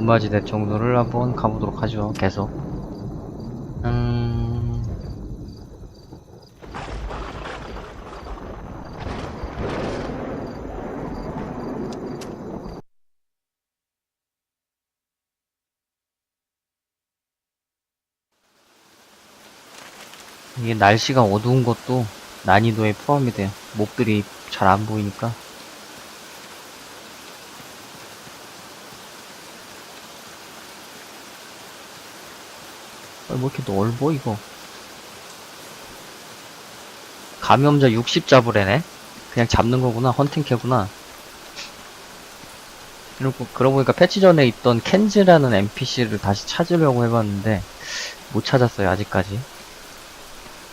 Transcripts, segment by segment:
군마지대 정도를 한번 가보도록 하죠. 계속. 음... 이게 날씨가 어두운 것도 난이도에 포함이 돼요. 몹들이 잘 안 보이니까. 아, 뭐 이렇게 넓어, 이거. 감염자 60 잡으래네? 그냥 잡는 거구나. 헌팅캐구나. 그리고, 그러고 보니까 패치 전에 있던 켄즈라는 NPC를 다시 찾으려고 해봤는데, 못 찾았어요, 아직까지.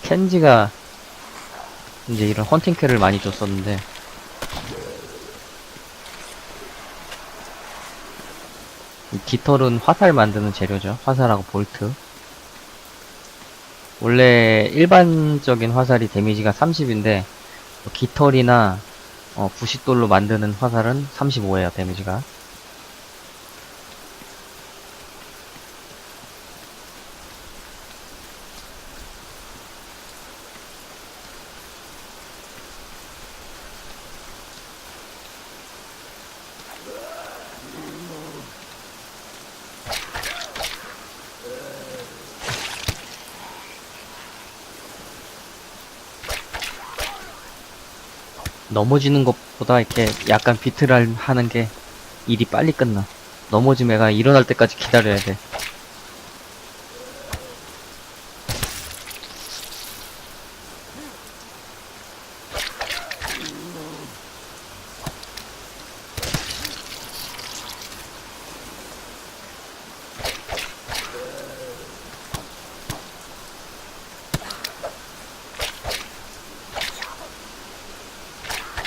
켄지가, 이제 이런 헌팅캐를 많이 줬었는데, 이 깃털은 화살 만드는 재료죠. 화살하고 볼트. 원래 일반적인 화살이 데미지가 30인데 깃털이나 어, 부싯돌로 만드는 화살은 35예요 데미지가 넘어지는 것보다 이렇게 약간 비트를 하는 게 일이 빨리 끝나. 넘어지면 애가 일어날 때까지 기다려야 돼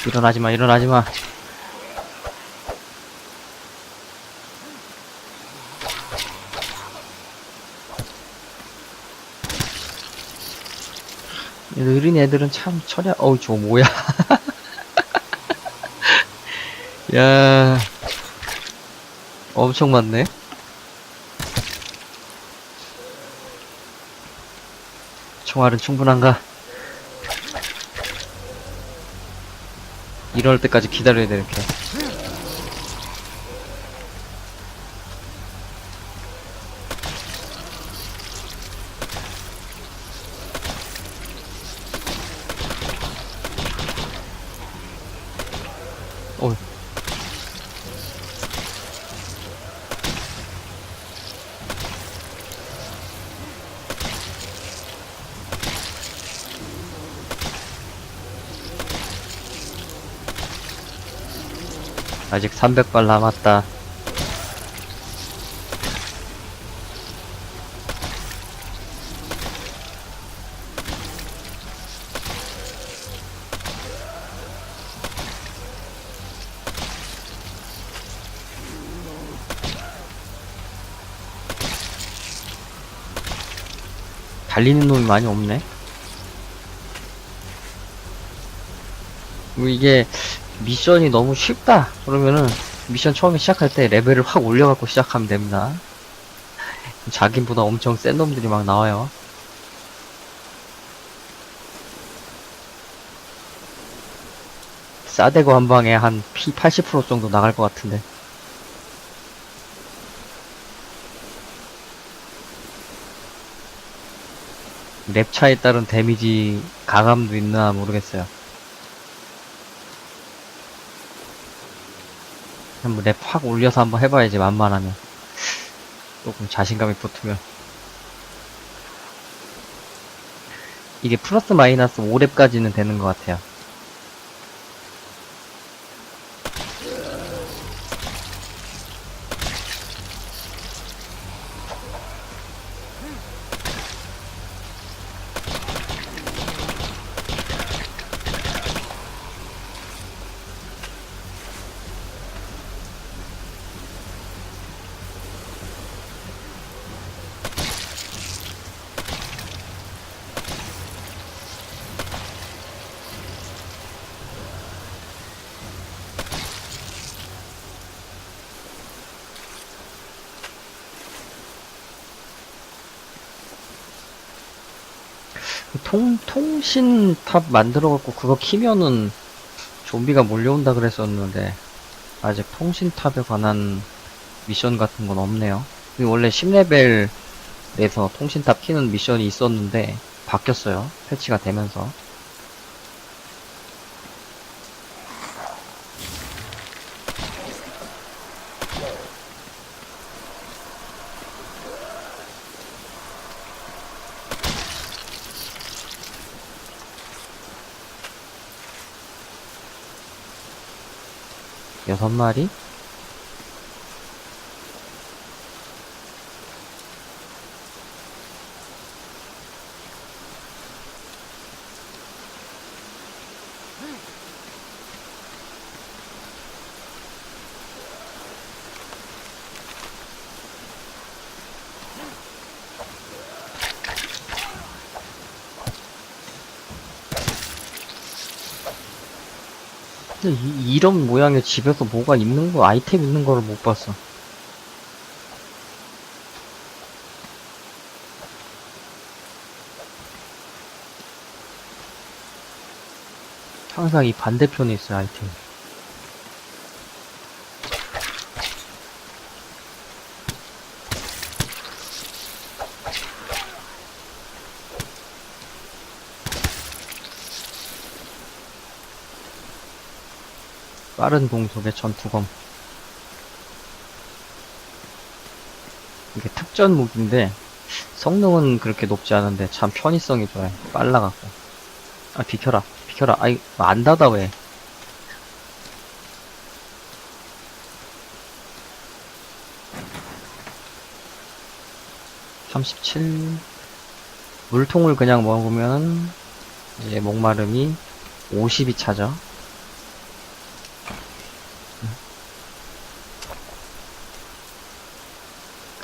일어나지마 일어나지마. 느린 애들은 참 처리 어우 저 뭐야. 야 엄청 많네. 총알은 충분한가 이럴 때까지 기다려야 돼 이렇게 아직 300발 남았다. 달리는 놈이 많이 없네. 뭐 이게 미션이 너무 쉽다. 그러면은 미션 처음에 시작할 때 레벨을 확 올려갖고 시작하면 됩니다. 자기보다 엄청 센 놈들이 막 나와요. 싸대고 한 방에 한 피 80% 정도 나갈 것 같은데. 랩차에 따른 데미지 가감도 있나 모르겠어요 한번 랩 확 올려서 한번 해봐야지 만만하면. 조금 자신감이 붙으면. 이게 플러스 마이너스 5랩까지는 되는 것 같아요 통, 통신탑 만들어갖고 그거 키면은 좀비가 몰려온다 그랬었는데, 아직 통신탑에 관한 미션 같은 건 없네요. 그 원래 10레벨 내서 통신탑 키는 미션이 있었는데, 바뀌었어요. 패치가 되면서. 여섯 마리? 근데 이, 이런 모양의 집에서 뭐가 있는 거, 아이템 있는 거를 못 봤어. 항상 이 반대편에 있어요, 아이템. 빠른 공속의 전투검. 이게 특전 무기인데, 성능은 그렇게 높지 않은데, 참 편의성이 좋아요. 빨라갖고. 아, 비켜라. 비켜라. 아이, 안 닫아, 왜. (37) 물통을 그냥 먹으면 이제 목마름이 50이 차죠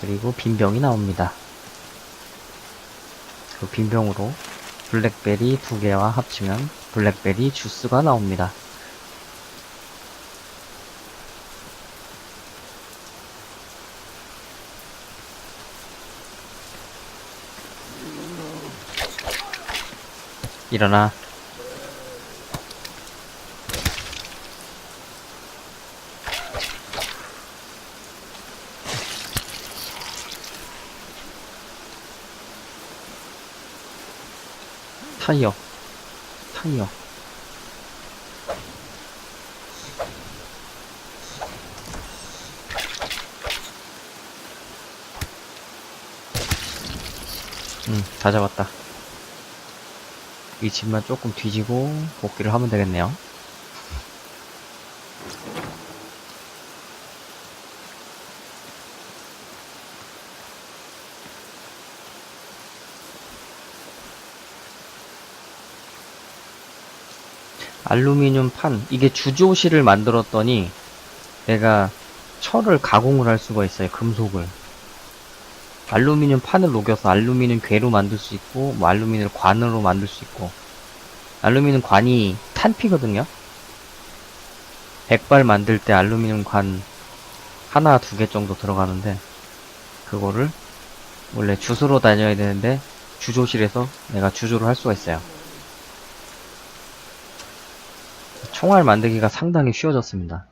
그리고 빈 병이 나옵니다. 그 빈 병으로 블랙베리 두 개와 합치면 블랙베리 주스가 나옵니다. 일어나. 타이어. 타이어. 응, 다 잡았다. 이 집만 조금 뒤지고 복귀를 하면 되겠네요. 알루미늄 판 이게 주조실을 만들었더니 내가 철을 가공을 할 수가 있어요 금속을. 알루미늄 판을 녹여서 알루미늄 괴로 만들 수 있고 뭐 알루미늄 관으로 만들 수 있고. 알루미늄 관이 탄피거든요. 100발 만들 때 알루미늄 관 하나 두 개 정도 들어가는데 그거를 원래 주소로 다녀야 되는데 주조실에서 내가 주조를 할 수가 있어요 총알 만들기가 상당히 쉬워졌습니다.